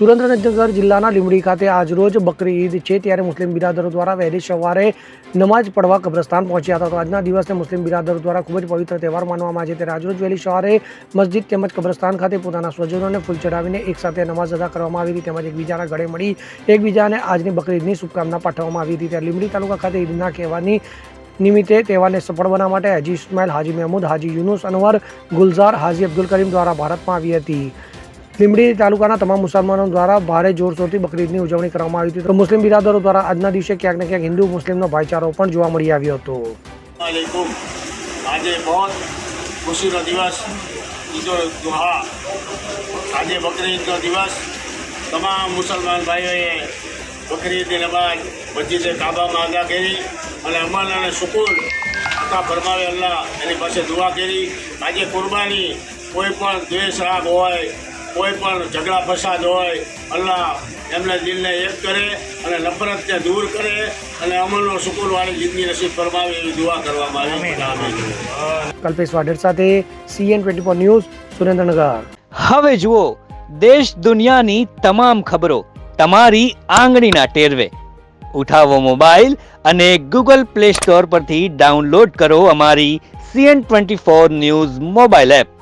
સુરેન્દ્રનગર જિલ્લાના લીંબડી ખાતે આજરોજ બકરી ઈદ છે ત્યારે મુસ્લિમ બિરાદરો દ્વારા વહેલી સવારે નમાઝ પડવા કબ્રસ્તાન પહોંચ્યા હતા. તો આજના દિવસને મુસ્લિમ બિરાદરો દ્વારા ખૂબ જ પવિત્ર તહેવાર માનવામાં આવે છે. ત્યારે આજરોજ વહેલી સવારે મસ્જિદ તેમજ કબ્રસ્તાન ખાતે પોતાના સ્વજનોને ફૂલ ચઢાવીને એકસાથે નમાઝ અદા કરવામાં આવી હતી. તેમજ એકબીજાના ગળે મળી એકબીજાને આજની બકરી ઈદની શુભકામના પાઠવવામાં આવી હતી. ત્યારે લીંબડી તાલુકા ખાતે ઈદના કહેવાની નિમિત્તે તહેવારને સફળ બનાવવા માટે હાજી ઇસ્માઇલ, હાજી મહેમૂદ, હાજી યુનુસ અનવર, ગુલઝાર, હાજી અબ્દુલ કરીમ દ્વારા ભારતમાં આવી હતી. લીંબડી તાલુકાના તમામ મુસલમાનો દ્વારા ભારે જોરશોરથી બકરીદની ઉજવણી કરવામાં આવી હતી. તો મુસ્લિમ બિરાદરો દ્વારા આજના દિવસે ક્યાંક ને ક્યાંક હિન્દુ મુસ્લિમનો ભાઈચારો પણ જોવા મળી આવ્યો હતો. આજે બહુ ખુશીનો દિવસ, ઈદો દુહા. આજે બકરીદનો દિવસ. તમામ મુસલમાન ભાઈઓએ બકરી બાદ મસ્જિદે કાબામાં આગા કરી અને અમલ અને સુકૂન હતા ફરમાવે અલ્લાહ એની પાસે દુઆ કરી. આજે કુરબાની કોઈ પણ દ્વેષ, રાગ હોય કોઈ પણ ઝઘડા ફસાદ હોય અલ્લાહ એમને દિલને એક કરે અને નફરતને દૂર કરે અને અમલનો સુકૂનવાળી જિંદગી નસીબ ફરમાવે એવી દુઆ કરવામાં આવી. કલ્પેશ વાઢેર સાથે CN twenty four news Surendranagar. હવે જુઓ દેશ દુનિયાની તમામ ખબરો તમારી આંગળીના ટેરવે. ઉઠાવો મોબાઈલ અને ગૂગલ પ્લે સ્ટોર પરથી ડાઉનલોડ કરો અમારી CN twenty four news mobile app.